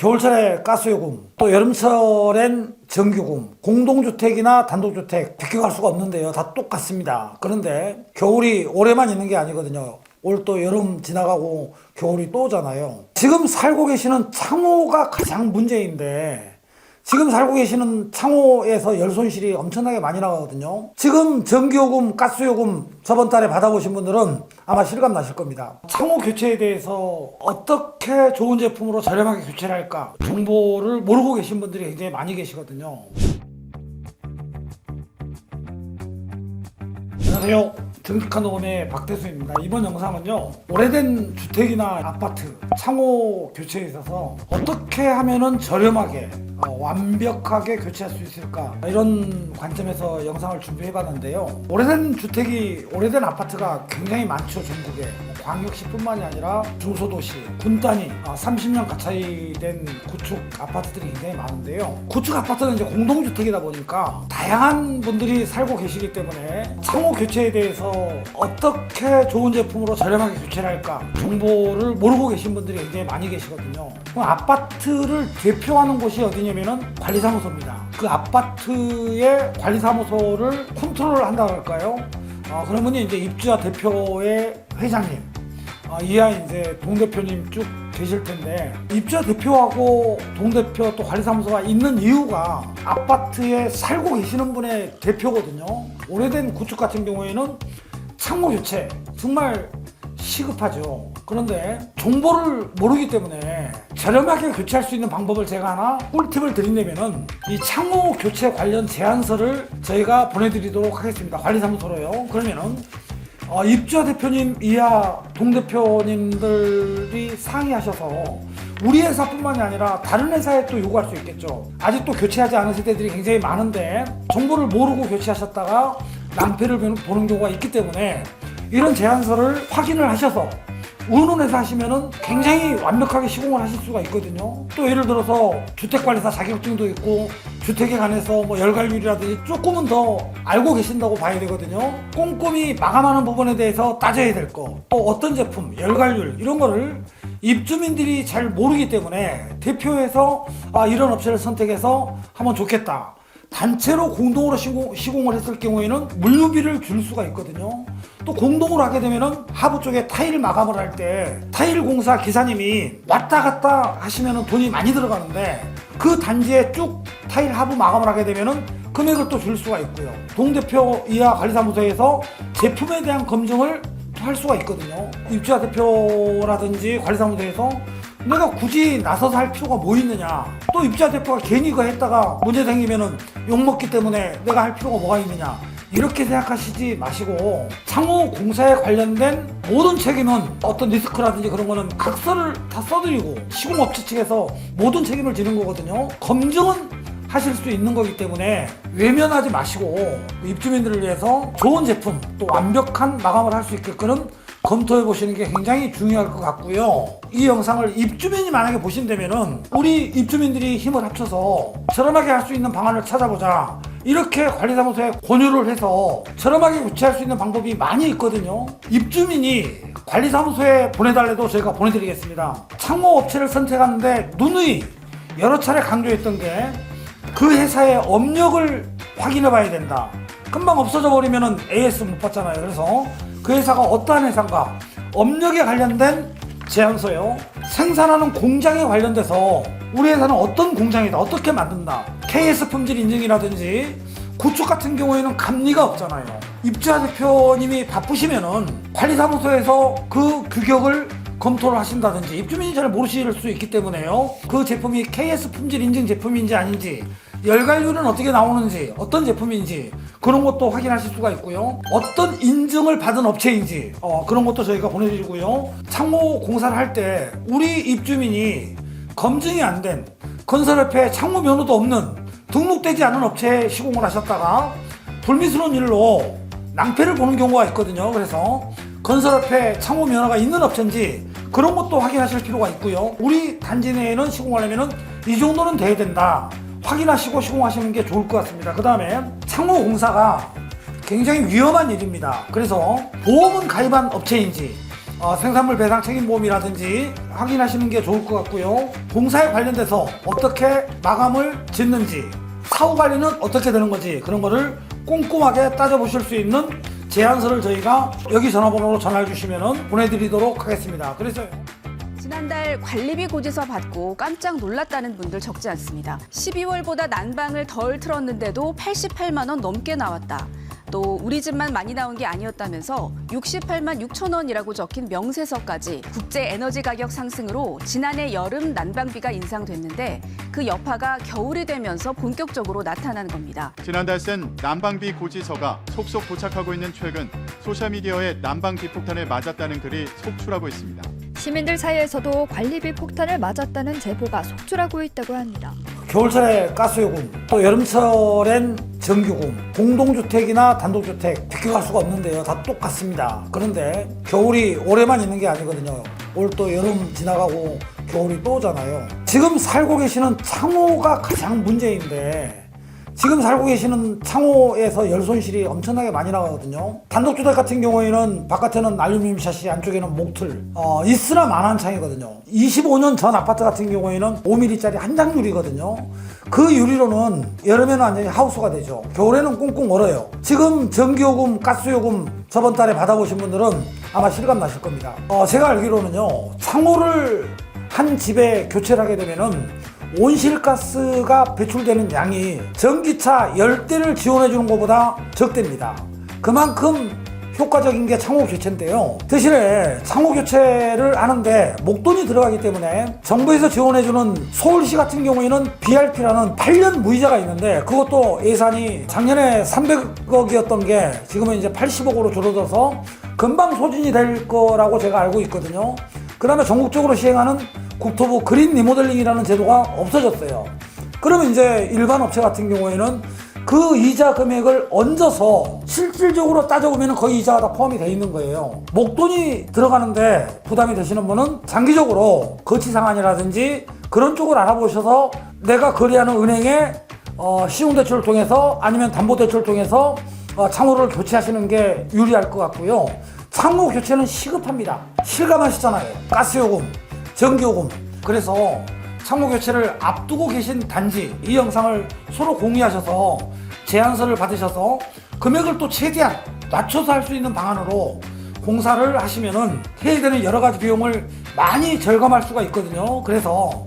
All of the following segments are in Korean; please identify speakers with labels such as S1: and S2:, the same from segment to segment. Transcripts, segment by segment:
S1: 겨울철에 가스요금, 또 여름철엔 전기요금, 공동주택이나 단독주택 비교할 수가 없는데요. 다 똑같습니다. 그런데 겨울이 올해만 있는 게 아니거든요. 올 또 여름 지나가고 겨울이 또 오잖아요. 지금 살고 계시는 창호가 가장 문제인데 지금 살고 계시는 창호에서 열 손실이 엄청나게 많이 나가거든요. 지금 전기요금, 가스요금 저번 달에 받아보신 분들은 아마 실감 나실 겁니다. 창호 교체에 대해서 어떻게 좋은 제품으로 저렴하게 교체를 할까 정보를 모르고 계신 분들이 굉장히 많이 계시거든요. 안녕하세요. 녹음의 박대수입니다. 이번 영상은요, 오래된 주택이나 아파트, 창호 교체에 있어서 어떻게 하면은 저렴하게, 어, 완벽하게 교체할 수 있을까, 이런 관점에서 영상을 준비해봤는데요. 오래된 주택이, 오래된 아파트가 굉장히 많죠, 전국에. 뭐 광역시뿐만이 아니라 중소도시, 군단위, 아, 30년 가차이 된 구축 아파트들이 굉장히 많은데요. 구축 아파트는 이제 공동주택이다 보니까 다양한 분들이 살고 계시기 때문에 창호 교체에 대해서 어떻게 좋은 제품으로 저렴하게 교체를 할까 정보를 모르고 계신 분들이 굉장히 많이 계시거든요. 아파트를 대표하는 곳이 어디냐면은 관리사무소입니다. 그 아파트의 관리사무소를 컨트롤 한다 할까요? 어, 분이 이제 입주자 대표의 회장님, 아, 이하 이제 동대표님 쭉 계실 텐데 입주자 대표하고 동대표 또 관리사무소가 있는 이유가 아파트에 살고 계시는 분의 대표거든요. 오래된 구축 같은 경우에는 창고 교체 정말 시급하죠. 그런데 정보를 모르기 때문에 저렴하게 교체할 수 있는 방법을 제가 하나 꿀팁을 드린다면은 이 창호 교체 관련 제안서를 저희가 보내드리도록 하겠습니다. 관리사무소로요. 그러면은 어, 입주자 대표님 이하 동대표님들이 상의하셔서 우리 회사뿐만이 아니라 다른 회사에 또 요구할 수 있겠죠. 아직도 교체하지 않으실 때들이 굉장히 많은데 정보를 모르고 교체하셨다가 낭패를 보는 경우가 있기 때문에 이런 제안서를 확인을 하셔서 운운해서 하시면은 굉장히 완벽하게 시공을 하실 수가 있거든요. 또 예를 들어서 주택관리사 자격증도 있고 주택에 관해서 뭐 열갈률이라든지 조금은 더 알고 계신다고 봐야 되거든요. 꼼꼼히 마감하는 부분에 대해서 따져야 될 거. 또 어떤 제품, 열갈률 이런 거를 입주민들이 잘 모르기 때문에 대표에서 아, 이런 업체를 선택해서 하면 좋겠다. 단체로 공동으로 시공, 시공 을 했을 경우에는 물류비를 줄 수가 있거든요. 또 공동으로 하게 되면은 하부 쪽에 타일 마감을 할 때 타일 공사 기사님이 왔다 갔다 하시면은 돈이 많이 들어가는데 그 단지에 쭉 타일 하부 마감을 하게 되면은 금액을 또 줄 수가 있고요. 동대표 이하 관리사무소에서 제품에 대한 검증을 또 할 수가 있거든요. 입주자 대표라든지 관리사무소에서 내가 굳이 나서서 할 필요가 뭐 있느냐. 또 입주자 대표가 괜히 그거 했다가 문제 생기면은 욕먹기 때문에 내가 할 필요가 뭐가 있느냐. 이렇게 생각하시지 마시고 창호 공사에 관련된 모든 책임은 어떤 리스크라든지 그런 거는 각서를 다 써드리고 시공업체 측에서 모든 책임을 지는 거거든요. 검증은 하실 수 있는 거기 때문에 외면하지 마시고 입주민들을 위해서 좋은 제품 또 완벽한 마감을 할 수 있게끔 검토해 보시는 게 굉장히 중요할 것 같고요. 이 영상을 입주민이 만약에 보신다면은 우리 입주민들이 힘을 합쳐서 저렴하게 할 수 있는 방안을 찾아보자. 이렇게 관리사무소에 권유를 해서 저렴하게 교체할 수 있는 방법이 많이 있거든요. 입주민이 관리사무소에 보내달래도 저희가 보내드리겠습니다. 창호 업체를 선택하는데 누누이 여러 차례 강조했던 게 그 회사의 업력을 확인해 봐야 된다. 금방 없어져 버리면은 AS 못 받잖아요. 그래서 그 회사가 어떠한 회사인가 업력에 관련된 제안서요. 생산하는 공장에 관련돼서 우리 회사는 어떤 공장이다, 어떻게 만든다. KS 품질 인증이라든지 구축 같은 경우에는 감리가 없잖아요. 입주자 대표님이 바쁘시면은 관리사무소에서 그 규격을 검토를 하신다든지 입주민이 잘 모르실 수 있기 때문에요. 그 제품이 KS 품질 인증 제품인지 아닌지 열갈률은 어떻게 나오는지 어떤 제품인지 그런 것도 확인하실 수가 있고요. 어떤 인증을 받은 업체인지 어, 그런 것도 저희가 보내드리고요. 창호 공사를 할 때 우리 입주민이 검증이 안 된 건설협회 창호 면허도 없는 등록되지 않은 업체에 시공을 하셨다가 불미스러운 일로 낭패를 보는 경우가 있거든요. 그래서 건설업체 창호 면허가 있는 업체인지 그런 것도 확인하실 필요가 있고요. 우리 단지 내에는 시공하려면 이 정도는 돼야 된다. 확인하시고 시공하시는 게 좋을 것 같습니다. 그 다음에 창호 공사가 굉장히 위험한 일입니다. 그래서 보험은 가입한 업체인지 어, 생산물 배상 책임 보험이라든지 확인하시는 게 좋을 것 같고요. 공사에 관련돼서 어떻게 마감을 짓는지 사후 관리는 어떻게 되는 건지 그런 거를 꼼꼼하게 따져보실 수 있는 제안서를 저희가 여기 전화번호로 전화해 주시면 보내드리도록 하겠습니다. 그래서
S2: 지난달 관리비 고지서 받고 깜짝 놀랐다는 분들 적지 않습니다. 12월보다 난방을 덜 틀었는데도 88만 원 넘게 나왔다. 또 우리 집만 많이 나온 게 아니었다면서 68만 6천 원이라고 적힌 명세서까지 국제 에너지 가격 상승으로 지난해 여름 난방비가 인상됐는데 그 여파가 겨울이 되면서 본격적으로 나타나는 겁니다.
S3: 지난달 쓴 난방비 고지서가 속속 도착하고 있는 최근 소셜미디어에 난방 비 폭탄을 맞았다는 글이 속출하고 있습니다.
S4: 시민들 사이에서도 관리비 폭탄을 맞았다는 제보가 속출하고 있다고 합니다.
S1: 겨울철에 가스요금, 또 여름철엔 전기요금, 공동주택이나 단독주택 비교할 수가 없는데요. 다 똑같습니다. 그런데 겨울이 올해만 있는 게 아니거든요. 올 또 여름 지나가고 겨울이 또 오잖아요. 지금 살고 계시는 창호가 가장 문제인데 지금 살고 계시는 창호에서 열 손실이 엄청나게 많이 나가거든요. 단독주택 같은 경우에는 바깥에는 알루미늄 샷시, 안쪽에는 목틀. 어, 있으나 만한 창이거든요. 25년 전 아파트 같은 경우에는 5mm짜리 한 장 유리거든요. 그 유리로는 여름에는 완전히 하우스가 되죠. 겨울에는 꽁꽁 얼어요. 지금 전기요금, 가스요금 저번 달에 받아보신 분들은 아마 실감 나실 겁니다. 어, 제가 알기로는요, 창호를 한 집에 교체를 하게 되면은 온실가스가 배출되는 양이 전기차 10대를 지원해 주는 것보다 적답니다. 그만큼 효과적인 게 창호 교체인데요. 대신에 창호 교체를 하는데 목돈이 들어가기 때문에 정부에서 지원해주는 서울시 같은 경우에는 BRP라는 8년 무이자가 있는데 그것도 예산이 작년에 300억이었던 게 지금은 이제 80억으로 줄어들어서 금방 소진이 될 거라고 제가 알고 있거든요. 그 다음에 전국적으로 시행하는 국토부 그린 리모델링이라는 제도가 없어졌어요. 그러면 이제 일반 업체 같은 경우에는 그 이자 금액을 얹어서 실질적으로 따져보면 거의 이자가 다 포함이 돼 있는 거예요. 목돈이 들어가는데 부담이 되시는 분은 장기적으로 거치 상환이라든지 그런 쪽을 알아보셔서 내가 거래하는 은행에 어, 신용대출을 통해서 아니면 담보대출을 통해서 어, 창호를 교체하시는 게 유리할 것 같고요. 창호 교체는 시급합니다. 실감하시잖아요. 가스요금, 전기요금. 그래서 창호 교체를 앞두고 계신 단지 이 영상을 서로 공유하셔서 제안서를 받으셔서 금액을 또 최대한 낮춰서 할 수 있는 방안으로 공사를 하시면은 해야되는 여러 가지 비용을 많이 절감할 수가 있거든요. 그래서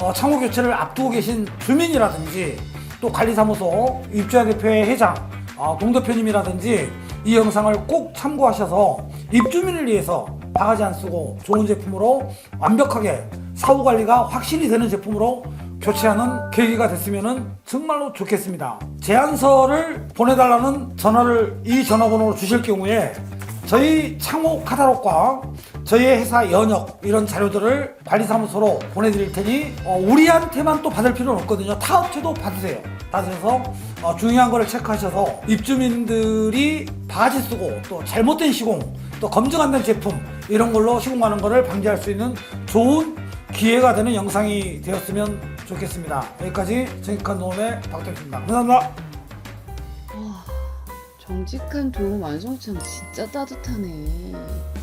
S1: 어, 창호 교체를 앞두고 계신 주민이라든지 또 관리사무소 입주자 대표의 회장, 어, 동대표님이라든지 이 영상을 꼭 참고하셔서 입주민을 위해서 바가지 안 쓰고 좋은 제품으로 완벽하게 사후 관리가 확실히 되는 제품으로 교체하는 계기가 됐으면 정말로 좋겠습니다. 제안서를 보내달라는 전화를 이 전화번호로 주실 경우에 저희 창호 카탈og과 저희의 회사 연역 이런 자료들을 관리사무소로 보내드릴 테니 어, 우리한테만 또 받을 필요는 없거든요. 타 업체도 받으세요. 받으셔서 어, 중요한 거를 체크하셔서 입주민들이 바가지 쓰고 또 잘못된 시공 또 검증 안 된 제품 이런 걸로 시공하는 거를 방지할 수 있는 좋은 기회가 되는 영상이 되었으면 좋겠습니다. 여기까지 정직한 도움의 박대표입니다. 감사합니다.
S5: 정직한 도움 완성창 진짜 따뜻하네.